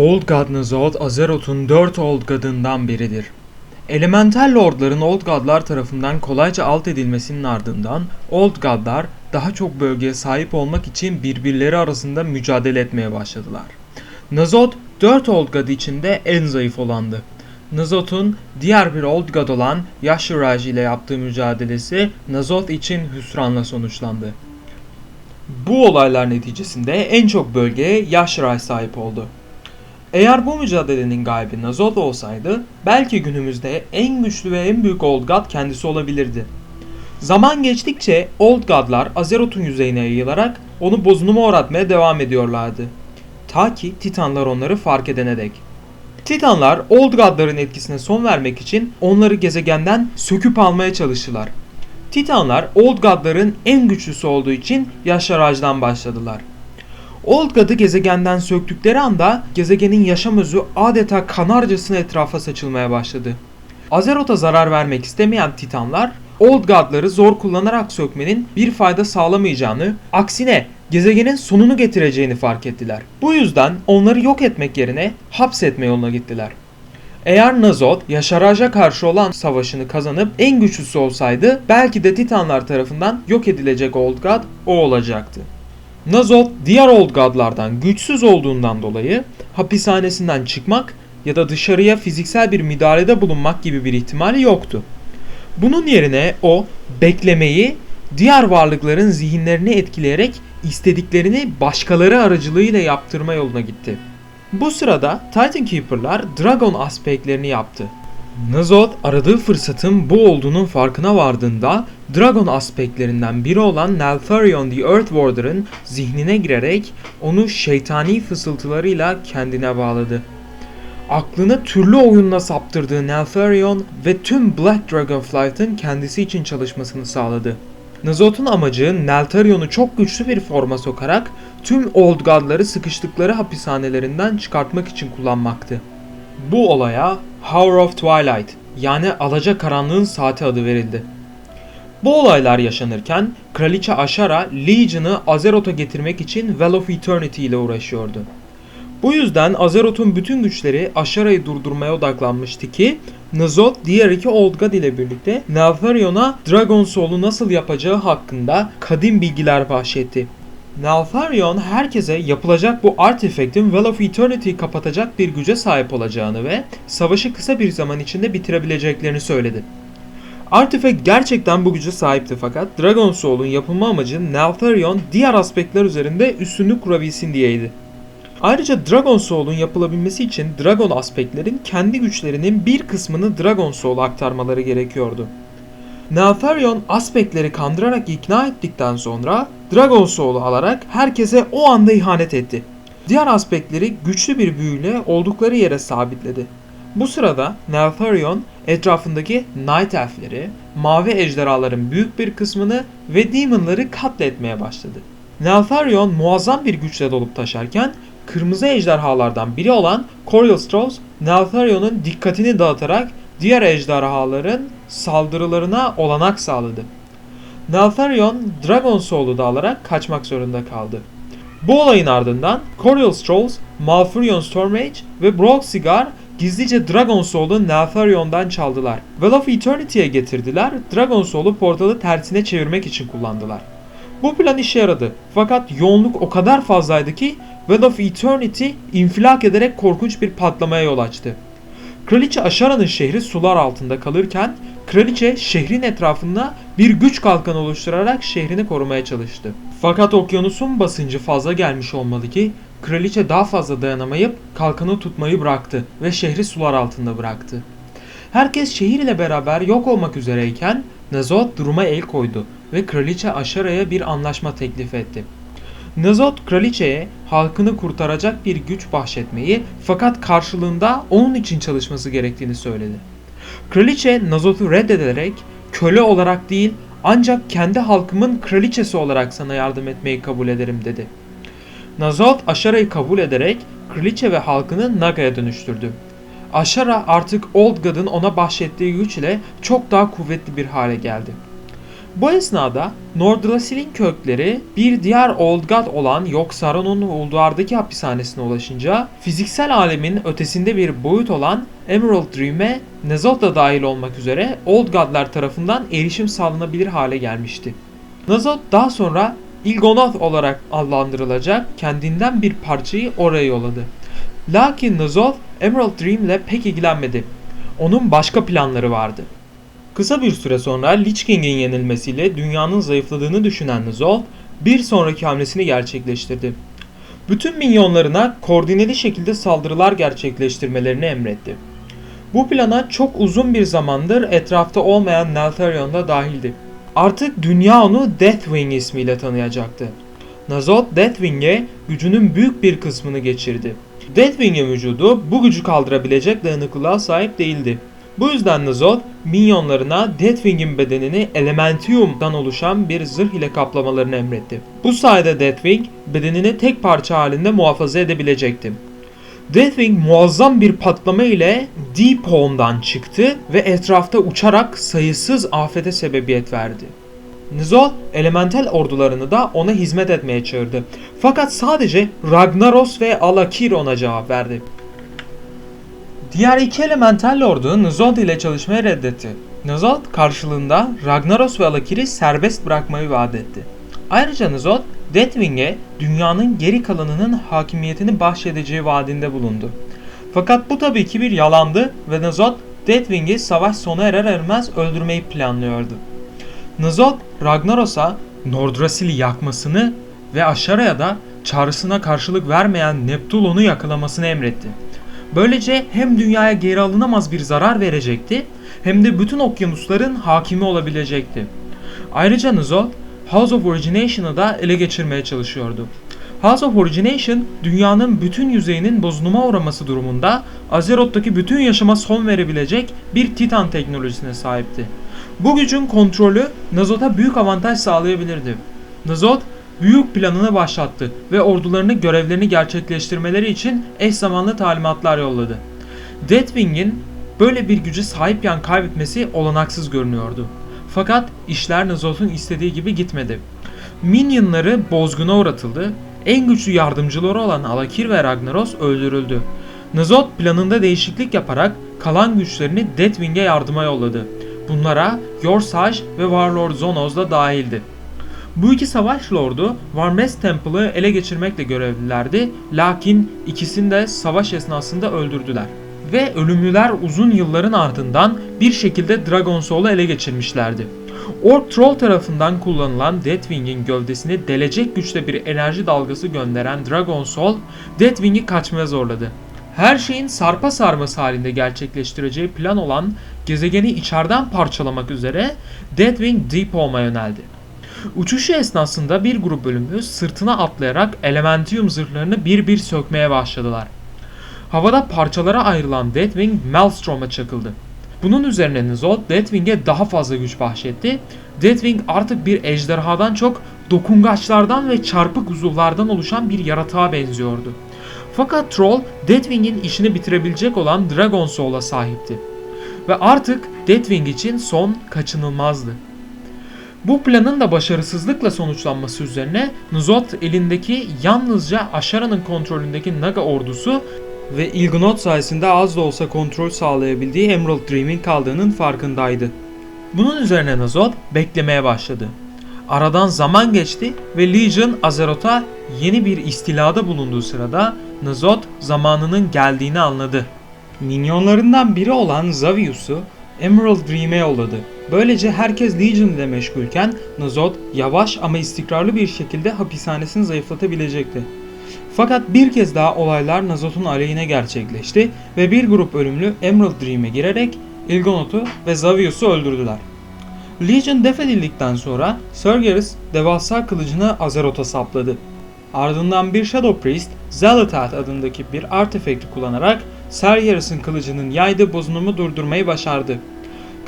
Old God Nazot, Azeroth'un dört Old God'ından biridir. Elemental Lordların Old God'lar tarafından kolayca alt edilmesinin ardından Old God'lar daha çok bölgeye sahip olmak için birbirleri arasında mücadele etmeye başladılar. Nazot 4 Old God içinde en zayıf olandı. Nazot'un diğer bir Old God olan Yashiraj ile yaptığı mücadelesi Nazot için hüsranla sonuçlandı. Bu olaylar neticesinde en çok bölgeye Yashiraj sahip oldu. Eğer bu mücadelenin galibi Nazot olsaydı belki günümüzde en güçlü ve en büyük Old God kendisi olabilirdi. Zaman geçtikçe Old God'lar Azeroth'un yüzeyine yayılarak onu bozunuma uğratmaya devam ediyorlardı. Ta ki Titanlar onları fark edene dek. Titanlar Old God'ların etkisine son vermek için onları gezegenden söküp almaya çalıştılar. Titanlar Old God'ların en güçlüsü olduğu için Yaşaraj'dan başladılar. Old God'ı gezegenden söktükleri anda gezegenin yaşam özü adeta kanarcasına etrafa saçılmaya başladı. Azeroth'a zarar vermek istemeyen Titanlar Old God'ları zor kullanarak sökmenin bir fayda sağlamayacağını, aksine gezegenin sonunu getireceğini fark ettiler. Bu yüzden onları yok etmek yerine hapsetme yoluna gittiler. Eğer Nazot, Yaşaraj'a karşı olan savaşını kazanıp en güçlüsü olsaydı belki de Titanlar tarafından yok edilecek Old God o olacaktı. Nazot diğer Old God'lardan güçsüz olduğundan dolayı hapishanesinden çıkmak ya da dışarıya fiziksel bir müdahalede bulunmak gibi bir ihtimali yoktu. Bunun yerine o beklemeyi diğer varlıkların zihinlerini etkileyerek istediklerini başkaları aracılığıyla yaptırma yoluna gitti. Bu sırada Titan Keeper'lar Dragon aspektlerini yaptı. Nazot aradığı fırsatın bu olduğunun farkına vardığında Dragon aspektlerinden biri olan Neltharion the Earth Warder'ın zihnine girerek onu şeytani fısıltılarıyla kendine bağladı. Aklını türlü oyunla saptırdığı Neltharion ve tüm Black Dragonflight'ın kendisi için çalışmasını sağladı. Nazot'un amacı Neltharion'u çok güçlü bir forma sokarak tüm Old God'ları sıkıştıkları hapishanelerinden çıkartmak için kullanmaktı. Bu olaya Hour of Twilight yani Alaca Karanlığın Saati adı verildi. Bu olaylar yaşanırken Kraliçe Ashara Legion'ı Azeroth'a getirmek için Well of Eternity ile uğraşıyordu. Bu yüzden Azeroth'un bütün güçleri Ashara'yı durdurmaya odaklanmıştı ki Nazot diğer iki Old God ile birlikte Neltharion'a Dragon Soul'u nasıl yapacağı hakkında kadim bilgiler bahşetti. Neltharion herkese yapılacak bu artifact'in Well of Eternity'yi kapatacak bir güce sahip olacağını ve savaşı kısa bir zaman içinde bitirebileceklerini söyledi. Artifact gerçekten bu güce sahipti fakat Dragon Soul'un yapılma amacı Neltharion diğer aspektler üzerinde üstünlük kurabilsin diyeydi. Ayrıca Dragon Soul'un yapılabilmesi için Dragon aspektlerin kendi güçlerinin bir kısmını Dragon Soul'a aktarmaları gerekiyordu. Neltharion aspektleri kandırarak ikna ettikten sonra Dragon Soul'u alarak herkese o anda ihanet etti. Diğer aspektleri güçlü bir büyüyle oldukları yere sabitledi. Bu sırada Neltharion etrafındaki Night Elf'leri, mavi ejderhaların büyük bir kısmını ve Demon'ları katletmeye başladı. Neltharion muazzam bir güçle dolup taşarken kırmızı ejderhalardan biri olan Corielstros, Neltharion'un dikkatini dağıtarak diğer ejderhaların saldırılarına olanak sağladı. Neltharion Dragon Soul'u da alarak kaçmak zorunda kaldı. Bu olayın ardından Coriel Strolls, Malfurion Stormage ve Brock Cigar gizlice Dragon Soul'u Neltharion'dan çaldılar. Well of Eternity'ye getirdiler, Dragon Soul'u portalı tersine çevirmek için kullandılar. Bu plan işe yaradı fakat yoğunluk o kadar fazlaydı ki Well of Eternity infilak ederek korkunç bir patlamaya yol açtı. Kraliçe Ashara'nın şehri sular altında kalırken kraliçe şehrin etrafında bir güç kalkanı oluşturarak şehrini korumaya çalıştı. Fakat okyanusun basıncı fazla gelmiş olmalı ki kraliçe daha fazla dayanamayıp kalkanı tutmayı bıraktı ve şehri sular altında bıraktı. Herkes şehir ile beraber yok olmak üzereyken Nazot duruma el koydu ve kraliçe Ashara'ya bir anlaşma teklif etti. Nazot kraliçeye halkını kurtaracak bir güç bahşetmeyi fakat karşılığında onun için çalışması gerektiğini söyledi. Kraliçe Nazot'u reddederek köle olarak değil ancak kendi halkımın kraliçesi olarak sana yardım etmeyi kabul ederim dedi. Nazot Ashara'yı kabul ederek kraliçe ve halkını Naga'ya dönüştürdü. Ashara artık Old God'ın ona bahşettiği güç ile çok daha kuvvetli bir hale geldi. Bu esnada Nordrasil'in kökleri bir diğer Old God olan Yogg-Saron'un Ulduar'daki hapishanesine ulaşınca fiziksel alemin ötesinde bir boyut olan Emerald Dream'e Nazoth da dahil olmak üzere Old God'lar tarafından erişim sağlanabilir hale gelmişti. Nazoth daha sonra Ilgonoth olarak adlandırılacak kendinden bir parçayı oraya yolladı. Lakin Nazoth Emerald Dream ile pek ilgilenmedi. Onun başka planları vardı. Kısa bir süre sonra Lich King'in yenilmesiyle dünyanın zayıfladığını düşünen Nuzol bir sonraki hamlesini gerçekleştirdi. Bütün minyonlarına koordineli şekilde saldırılar gerçekleştirmelerini emretti. Bu plana çok uzun bir zamandır etrafta olmayan Neltharion da dahildi. Artık dünya onu Deathwing ismiyle tanıyacaktı. Nazoth Deathwing'e gücünün büyük bir kısmını geçirdi. Deathwing'in vücudu bu gücü kaldırabilecek dayanıklılığa sahip değildi. Bu yüzden Nazoth minyonlarına Deathwing'in bedenini Elementium'dan oluşan bir zırh ile kaplamalarını emretti. Bu sayede Deathwing bedenini tek parça halinde muhafaza edebilecekti. Deathwing muazzam bir patlama ile Deep Home'dan çıktı ve etrafta uçarak sayısız afete sebebiyet verdi. Nizol elemental ordularını da ona hizmet etmeye çağırdı. Fakat sadece Ragnaros ve Alakir ona cevap verdi. Diğer iki elemental ordu Nuzod ile çalışmayı reddetti. Nuzod karşılığında Ragnaros ve Alakir'i serbest bırakmayı vaat etti. Ayrıca Nuzod, Deathwing'e dünyanın geri kalanının hakimiyetini bahşedeceği vaadinde bulundu. Fakat bu tabii ki bir yalandı ve Nuzod, Deathwing'i savaş sona erer ermez öldürmeyi planlıyordu. Nuzod, Ragnaros'a Nordrasil'i yakmasını ve Aşara'ya da çağrısına karşılık vermeyen Neptulon'u yakalamasını emretti. Böylece hem dünyaya geri alınamaz bir zarar verecekti hem de bütün okyanusların hakimi olabilecekti. Ayrıca Nuzol, House of Origination'ı da ele geçirmeye çalışıyordu. House of Origination, dünyanın bütün yüzeyinin bozulma uğraması durumunda Azeroth'taki bütün yaşama son verebilecek bir Titan teknolojisine sahipti. Bu gücün kontrolü Nazoth'a büyük avantaj sağlayabilirdi. Nazoth, büyük planını başlattı ve ordularını görevlerini gerçekleştirmeleri için eş zamanlı talimatlar yolladı. Deathwing'in böyle bir güce sahipken kaybetmesi olanaksız görünüyordu. Fakat işler Nazoth'un istediği gibi gitmedi. Minyonları bozguna uğratıldı, en güçlü yardımcıları olan Alakir ve Ragnaros öldürüldü. Nazoth planında değişiklik yaparak kalan güçlerini Deathwing'e yardıma yolladı. Bunlara Yorsaj ve Warlord Zonoz da dahildi. Bu iki savaş lordu Varmes Temple'ı ele geçirmekle görevlilerdi lakin ikisini de savaş esnasında öldürdüler. Ve ölümlüler uzun yılların ardından bir şekilde Dragon Soul'u ele geçirmişlerdi. Orc Troll tarafından kullanılan Deathwing'in gövdesini delecek güçte bir enerji dalgası gönderen Dragon Soul, Deathwing'i kaçmaya zorladı. Her şeyin sarpa sarması halinde gerçekleştireceği plan olan gezegeni içeriden parçalamak üzere Deathwing Deep Home'a yöneldi. Uçuşu esnasında bir grup bölümü sırtına atlayarak Elementium zırhlarını bir bir sökmeye başladılar. Havada parçalara ayrılan Deathwing Maelstrom'a çakıldı. Bunun üzerine Nizol Deathwing'e daha fazla güç bahşetti. Deathwing artık bir ejderhadan çok dokungaçlardan ve çarpık uzuvlardan oluşan bir yaratığa benziyordu. Fakat Troll Deathwing'in işini bitirebilecek olan Dragon Soul'a sahipti. Ve artık Deathwing için son kaçınılmazdı. Bu planın da başarısızlıkla sonuçlanması üzerine Nuzot elindeki yalnızca Ashara'nın kontrolündeki Naga ordusu ve Ilgnot sayesinde az da olsa kontrol sağlayabildiği Emerald Dream'in kaldığının farkındaydı. Bunun üzerine Nuzot beklemeye başladı. Aradan zaman geçti ve Legion Azeroth'a yeni bir istilada bulunduğu sırada Nuzot zamanının geldiğini anladı. Minyonlarından biri olan Zavius'u Emerald Dream'e yolladı. Böylece herkes Legion ile meşgulken Nuzot yavaş ama istikrarlı bir şekilde hapishanesini zayıflatabilecekti. Fakat bir kez daha olaylar Nazot'un aleyhine gerçekleşti ve bir grup ölümlü Emerald Dream'e girerek Ilgonot'u ve Zavius'u öldürdüler. Legion def sonra Sergeris devasa kılıcını Azeroth'a sapladı. Ardından bir Shadow Priest, Xalatath adındaki bir artefakti kullanarak Sergeris'in kılıcının yaydığı bozunumu durdurmayı başardı.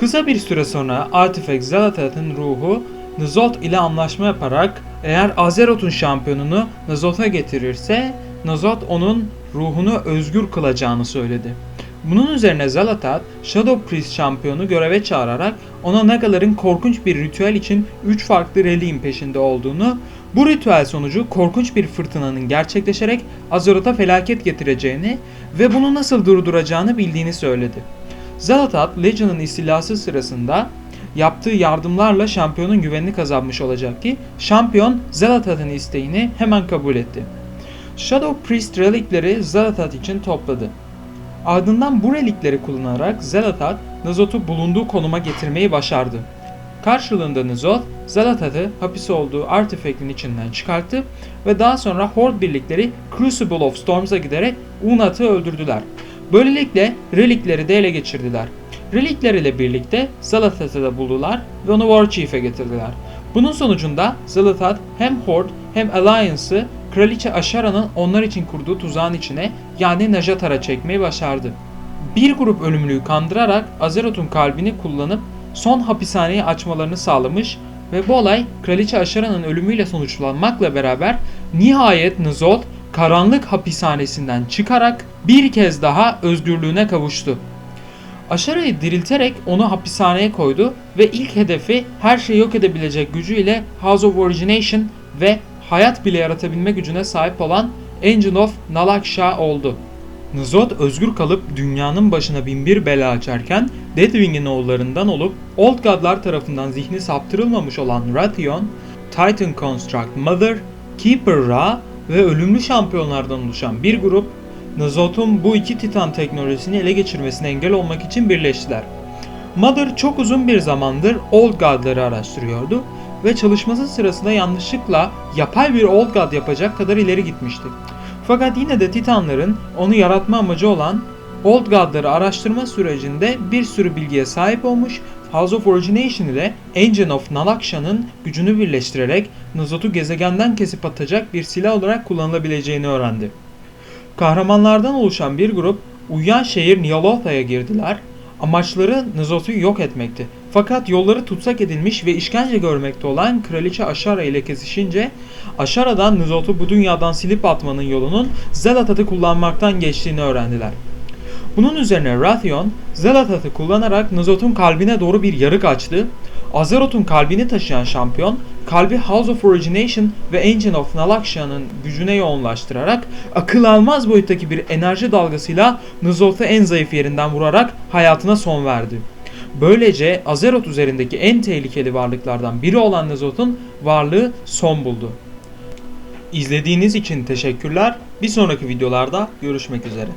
Kısa bir süre sonra artefakt Xalatath'ın ruhu Nuzot ile anlaşma yaparak eğer Azeroth'un şampiyonunu Nuzot'a getirirse Nuzot onun ruhunu özgür kılacağını söyledi. Bunun üzerine Zalatat, Shadow Priest şampiyonu göreve çağırarak ona Nagaların korkunç bir ritüel için 3 farklı reliğin peşinde olduğunu, bu ritüel sonucu korkunç bir fırtınanın gerçekleşerek Azeroth'a felaket getireceğini ve bunu nasıl durduracağını bildiğini söyledi. Zalatat, Legion'ın istilası sırasında yaptığı yardımlarla şampiyonun güvenini kazanmış olacak ki şampiyon Zalatat'ın isteğini hemen kabul etti. Shadow Priest relikleri Zalatat için topladı. Ardından bu relikleri kullanarak Zalatat, Nuzot'u bulunduğu konuma getirmeyi başardı. Karşılığında Nuzot, Zalatat'ı hapis olduğu artifact'in içinden çıkarttı ve daha sonra Horde birlikleri Crucible of Storms'a giderek Unat'ı öldürdüler. Böylelikle relikleri de ele geçirdiler. Relikler ile birlikte Zalatat'ı da buldular ve onu War Chief'e getirdiler. Bunun sonucunda Zalatat hem Horde hem Alliance'ı Kraliçe Ashara'nın onlar için kurduğu tuzağın içine yani Najatar'a çekmeyi başardı. Bir grup ölümlüyü kandırarak Azeroth'un kalbini kullanıp son hapishaneyi açmalarını sağlamış ve bu olay Kraliçe Ashara'nın ölümüyle sonuçlanmakla beraber nihayet Nuzol karanlık hapishanesinden çıkarak bir kez daha özgürlüğüne kavuştu. Ashara'yı dirilterek onu hapishaneye koydu ve ilk hedefi her şeyi yok edebilecek gücüyle House of Origination ve hayat bile yaratabilme gücüne sahip olan Engine of Nalaksha oldu. Nuzot özgür kalıp dünyanın başına binbir bela açarken Deathwing'in oğullarından olup Old God'lar tarafından zihni saptırılmamış olan Rathion, Titan Construct Mother, Keeper Ra ve ölümlü şampiyonlardan oluşan bir grup Nuzot'un bu iki titan teknolojisini ele geçirmesine engel olmak için birleştiler. Mother çok uzun bir zamandır Old God'ları araştırıyordu ve çalışması sırasında yanlışlıkla yapay bir Old God yapacak kadar ileri gitmişti. Fakat yine de Titanların onu yaratma amacı olan Old God'ları araştırma sürecinde bir sürü bilgiye sahip olmuş, House of Origination ile Engine of Nalaksha'nın gücünü birleştirerek Nuzot'u gezegenden kesip atacak bir silah olarak kullanılabileceğini öğrendi. Kahramanlardan oluşan bir grup uyuyan şehir Nyalotha'ya girdiler. Amaçları Nuzot'u yok etmekti. Fakat yolları tutsak edilmiş ve işkence görmekte olan Kraliçe Ashara ile kesişince Ashara'dan Nuzot'u bu dünyadan silip atmanın yolunun Zelatat'ı kullanmaktan geçtiğini öğrendiler. Bunun üzerine Rathion, Zelatat'ı kullanarak Nuzot'un kalbine doğru bir yarık açtı. Azeroth'un kalbini taşıyan şampiyon, kalbi House of Origination ve Engine of Nalaksha'nın gücüne yoğunlaştırarak akıl almaz boyuttaki bir enerji dalgasıyla Nuzot'u en zayıf yerinden vurarak hayatına son verdi. Böylece Azeroth üzerindeki en tehlikeli varlıklardan biri olan Nuzot'un varlığı son buldu. İzlediğiniz için teşekkürler. Bir sonraki videolarda görüşmek üzere.